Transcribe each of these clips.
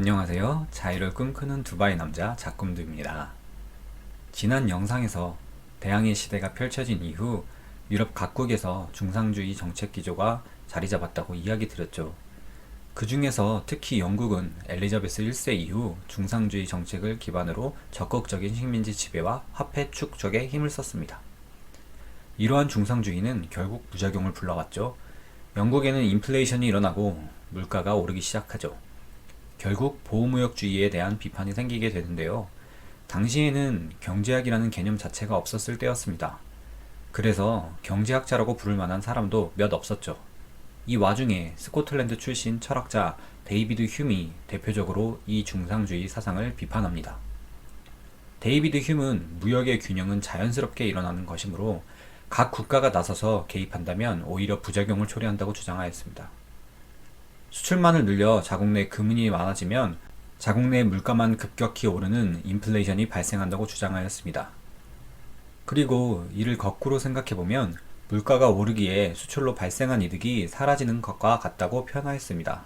안녕하세요. 자유를 꿈꾸는 두바이 남자 자꿈두입니다. 지난 영상에서 대항해 시대가 펼쳐진 이후 유럽 각국에서 중상주의 정책 기조가 자리 잡았다고 이야기 드렸죠. 그 중에서 특히 영국은 엘리자베스 1세 이후 중상주의 정책을 기반으로 적극적인 식민지 지배와 화폐 축적에 힘을 썼습니다. 이러한 중상주의는 결국 부작용을 불러왔죠. 영국에는 인플레이션이 일어나고 물가가 오르기 시작하죠. 결국 보호무역주의에 대한 비판이 생기게 되는데요. 당시에는 경제학이라는 개념 자체가 없었을 때였습니다. 그래서 경제학자라고 부를 만한 사람도 몇 없었죠. 이 와중에 스코틀랜드 출신 철학자 데이비드 휴미 대표적으로 이 중상주의 사상을 비판합니다. 데이비드 휴은 무역의 균형은 자연스럽게 일어나는 것이므로 각 국가가 나서서 개입한다면 오히려 부작용을 초래한다고 주장하였습니다. 수출만을 늘려 자국 내 금은이 많아지면 자국 내 물가만 급격히 오르는 인플레이션이 발생한다고 주장하였습니다. 그리고 이를 거꾸로 생각해보면 물가가 오르기에 수출로 발생한 이득이 사라지는 것과 같다고 표현하였습니다.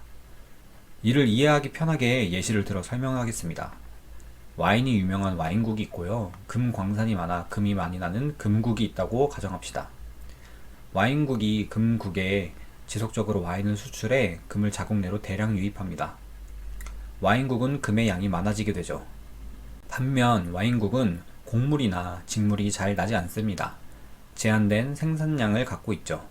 이를 이해하기 편하게 예시를 들어 설명하겠습니다. 와인이 유명한 와인국이 있고요. 금 광산이 많아 금이 많이 나는 금국이 있다고 가정합시다. 와인국이 금국에 지속적으로 와인을 수출해 금을 자국 내로 대량 유입합니다. 와인국은 금의 양이 많아지게 되죠. 반면 와인국은 곡물이나 직물이 잘 나지 않습니다. 제한된 생산량을 갖고 있죠.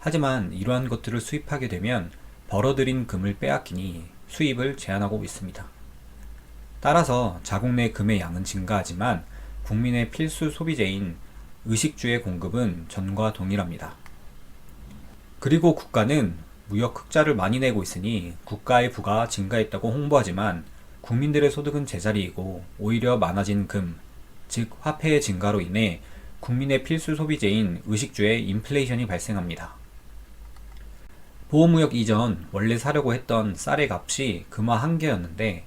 하지만 이러한 것들을 수입하게 되면 벌어들인 금을 빼앗기니 수입을 제한하고 있습니다. 따라서 자국 내 금의 양은 증가하지만 국민의 필수 소비재인 의식주의 공급은 전과 동일합니다. 그리고 국가는 무역 흑자를 많이 내고 있으니 국가의 부가 증가했다고 홍보하지만 국민들의 소득은 제자리이고 오히려 많아진 금, 즉 화폐의 증가로 인해 국민의 필수 소비재인 의식주의 인플레이션이 발생합니다. 보호무역 이전 원래 사려고 했던 쌀의 값이 금화 한 개였는데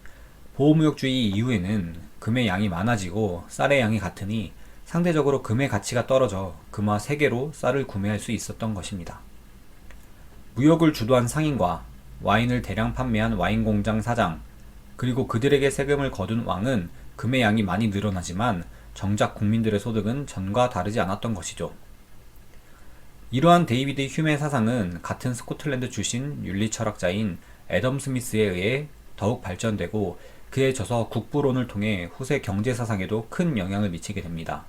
보호무역주의 이후에는 금의 양이 많아지고 쌀의 양이 같으니 상대적으로 금의 가치가 떨어져 금화 3개로 쌀을 구매할 수 있었던 것입니다. 무역을 주도한 상인과 와인을 대량 판매한 와인 공장 사장, 그리고 그들에게 세금을 거둔 왕은 금의 양이 많이 늘어나지만 정작 국민들의 소득은 전과 다르지 않았던 것이죠. 이러한 데이비드 휴메 사상은 같은 스코틀랜드 출신 윤리 철학자인 애덤 스미스에 의해 더욱 발전되고 그의 저서 국부론을 통해 후세 경제 사상에도 큰 영향을 미치게 됩니다.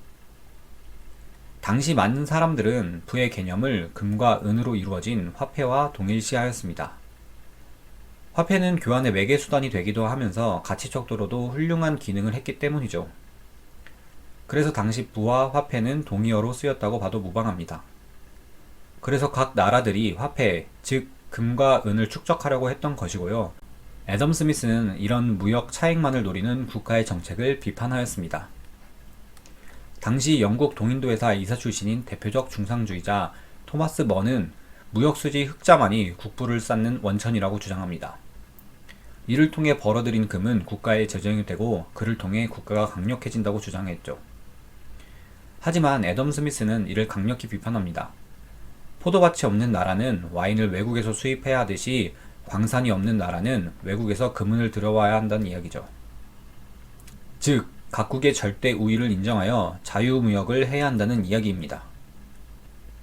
당시 많은 사람들은 부의 개념을 금과 은으로 이루어진 화폐와 동일시하였습니다. 화폐는 교환의 매개 수단이 되기도 하면서 가치적으로도 훌륭한 기능을 했기 때문이죠. 그래서 당시 부와 화폐는 동의어로 쓰였다고 봐도 무방합니다. 그래서 각 나라들이 화폐, 즉 금과 은을 축적하려고 했던 것이고요. 애덤 스미스는 이런 무역 차익만을 노리는 국가의 정책을 비판하였습니다. 당시 영국 동인도 회사 이사 출신인 대표적 중상주의자 토마스 먼은 무역수지 흑자만이 국부를 쌓는 원천이라고 주장합니다. 이를 통해 벌어들인 금은 국가의 재정이 되고 그를 통해 국가가 강력해진다고 주장했죠. 하지만 애덤 스미스는 이를 강력히 비판합니다. 포도밭이 없는 나라는 와인을 외국에서 수입해야 하듯이 광산이 없는 나라는 외국에서 금은을 들어와야 한다는 이야기죠. 즉, 각국의 절대 우위를 인정하여 자유무역을 해야 한다는 이야기입니다.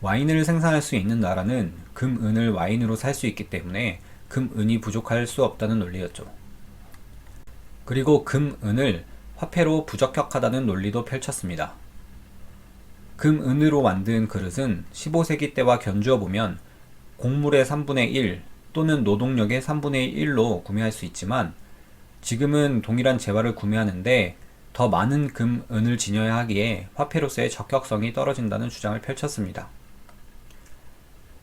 와인을 생산할 수 있는 나라는 금, 은을 와인으로 살 수 있기 때문에 금, 은이 부족할 수 없다는 논리였죠. 그리고 금, 은을 화폐로 부적격하다는 논리도 펼쳤습니다. 금, 은으로 만든 그릇은 15세기 때와 견주어 보면 곡물의 3분의 1 또는 노동력의 3분의 1로 구매할 수 있지만 지금은 동일한 재화를 구매하는데 더 많은 금, 은을 지녀야 하기에 화폐로서의 적격성이 떨어진다는 주장을 펼쳤습니다.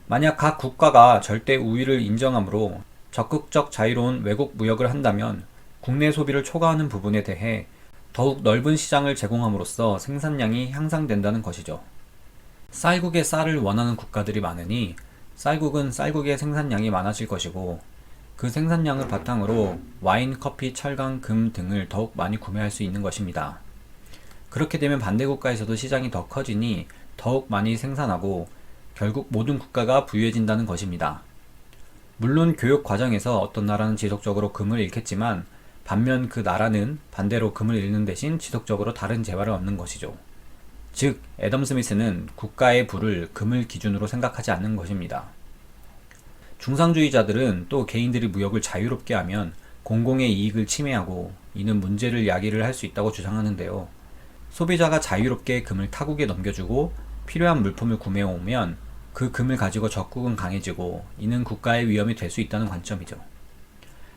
만약 각 국가가 절대 우위를 인정하므로 적극적 자유로운 외국 무역을 한다면 국내 소비를 초과하는 부분에 대해 더욱 넓은 시장을 제공함으로써 생산량이 향상된다는 것이죠. 쌀국의 쌀을 원하는 국가들이 많으니 쌀국은 쌀국의 생산량이 많아질 것이고 그 생산량을 바탕으로 와인, 커피, 철강, 금 등을 더욱 많이 구매할 수 있는 것입니다. 그렇게 되면 반대 국가에서도 시장이 더 커지니 더욱 많이 생산하고 결국 모든 국가가 부유해진다는 것입니다. 물론 교육 과정에서 어떤 나라는 지속적으로 금을 잃겠지만 반면 그 나라는 반대로 금을 잃는 대신 지속적으로 다른 재화를 얻는 것이죠. 즉, 애덤 스미스는 국가의 부를 금을 기준으로 생각하지 않는 것입니다. 중상주의자들은 또 개인들이 무역을 자유롭게 하면 공공의 이익을 침해하고 이는 문제를 야기를 할 수 있다고 주장하는데요. 소비자가 자유롭게 금을 타국에 넘겨주고 필요한 물품을 구매해오면 그 금을 가지고 적국은 강해지고 이는 국가의 위험이 될 수 있다는 관점이죠.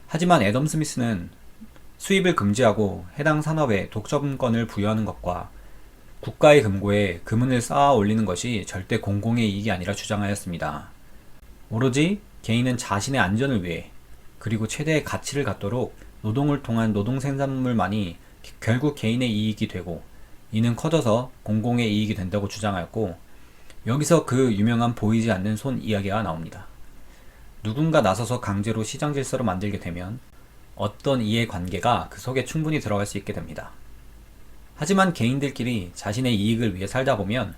하지만 애덤 스미스는 수입을 금지하고 해당 산업에 독점권을 부여하는 것과 국가의 금고에 금은을 쌓아 올리는 것이 절대 공공의 이익이 아니라 주장하였습니다. 오로지 개인은 자신의 안전을 위해 그리고 최대의 가치를 갖도록 노동을 통한 노동 생산물만이 결국 개인의 이익이 되고 이는 커져서 공공의 이익이 된다고 주장하였고 여기서 그 유명한 보이지 않는 손 이야기가 나옵니다. 누군가 나서서 강제로 시장 질서를 만들게 되면 어떤 이해 관계가 그 속에 충분히 들어갈 수 있게 됩니다. 하지만 개인들끼리 자신의 이익을 위해 살다 보면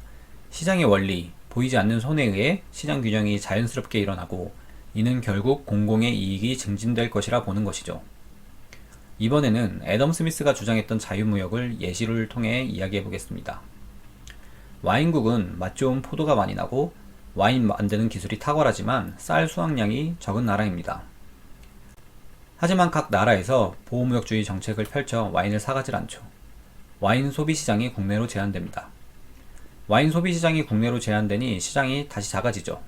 시장의 원리, 보이지 않는 손에 의해 시장 균형이 자연스럽게 일어나고 이는 결국 공공의 이익이 증진될 것이라 보는 것이죠. 이번에는 애덤 스미스가 주장했던 자유무역을 예시를 통해 이야기해 보겠습니다. 와인국은 맛 좋은 포도가 많이 나고 와인 만드는 기술이 탁월하지만 쌀 수확량이 적은 나라입니다. 하지만 각 나라에서 보호무역주의 정책을 펼쳐 와인을 사가질 않죠. 와인 소비 시장이 국내로 제한됩니다. 와인 소비 시장이 국내로 제한되니 시장이 다시 작아지죠.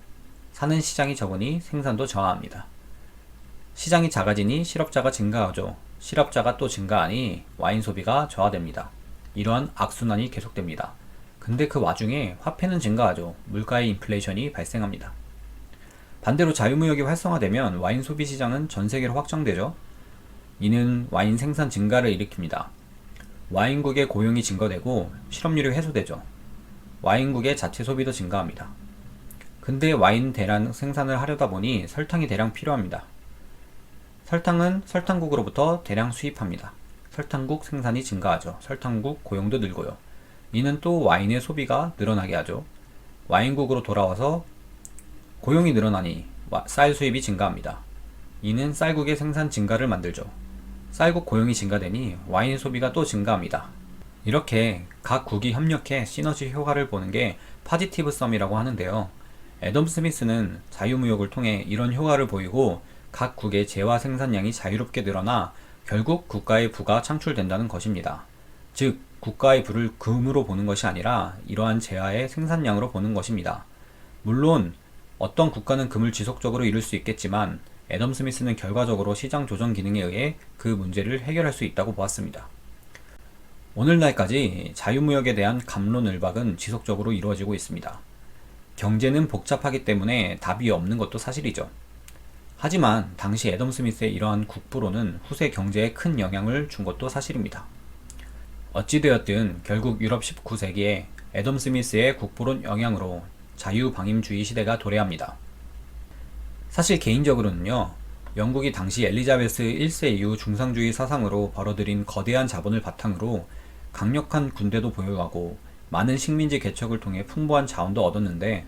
사는 시장이 적으니 생산도 저하합니다. 시장이 작아지니 실업자가 증가하죠. 실업자가 또 증가하니 와인 소비가 저하됩니다. 이러한 악순환이 계속됩니다. 근데 그 와중에 화폐는 증가하죠. 물가의 인플레이션이 발생합니다. 반대로 자유무역이 활성화되면 와인 소비 시장은 전 세계로 확장되죠. 이는 와인 생산 증가를 일으킵니다. 와인국의 고용이 증가되고 실업률이 해소되죠. 와인국의 자체 소비도 증가합니다. 근데 와인 대량 생산을 하려다 보니 설탕이 대량 필요합니다. 설탕은 설탕국으로부터 대량 수입합니다. 설탕국 생산이 증가하죠. 설탕국 고용도 늘고요. 이는 또 와인의 소비가 늘어나게 하죠. 와인국으로 돌아와서 고용이 늘어나니 쌀 수입이 증가합니다. 이는 쌀국의 생산 증가를 만들죠. 쌀국 고용이 증가되니 와인 소비가 또 증가합니다. 이렇게 각 국이 협력해 시너지 효과를 보는 게 파지티브 썸이라고 하는데요. 애덤 스미스는 자유무역을 통해 이런 효과를 보이고 각 국의 재화 생산량이 자유롭게 늘어나 결국 국가의 부가 창출된다는 것입니다. 즉, 국가의 부를 금으로 보는 것이 아니라 이러한 재화의 생산량으로 보는 것입니다. 물론 어떤 국가는 금을 지속적으로 이룰 수 있겠지만 애덤 스미스는 결과적으로 시장 조정 기능에 의해 그 문제를 해결할 수 있다고 보았습니다. 오늘날까지 자유무역에 대한 감론을박은 지속적으로 이루어지고 있습니다. 경제는 복잡하기 때문에 답이 없는 것도 사실이죠. 하지만 당시 애덤 스미스의 이러한 국부로는 후세 경제에 큰 영향을 준 것도 사실입니다. 어찌되었든 결국 유럽 19세기에 애덤 스미스의 국부론 영향으로 자유방임주의 시대가 도래합니다. 사실 개인적으로는요, 영국이 당시 엘리자베스 1세 이후 중상주의 사상으로 벌어들인 거대한 자본을 바탕으로 강력한 군대도 보유하고 많은 식민지 개척을 통해 풍부한 자원도 얻었는데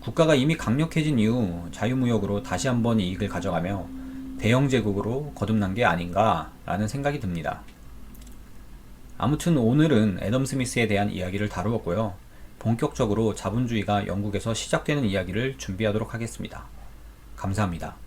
국가가 이미 강력해진 이후 자유무역으로 다시 한번 이익을 가져가며 대영 제국으로 거듭난 게 아닌가라는 생각이 듭니다. 아무튼 오늘은 애덤 스미스에 대한 이야기를 다루었고요. 본격적으로 자본주의가 영국에서 시작되는 이야기를 준비하도록 하겠습니다. 감사합니다.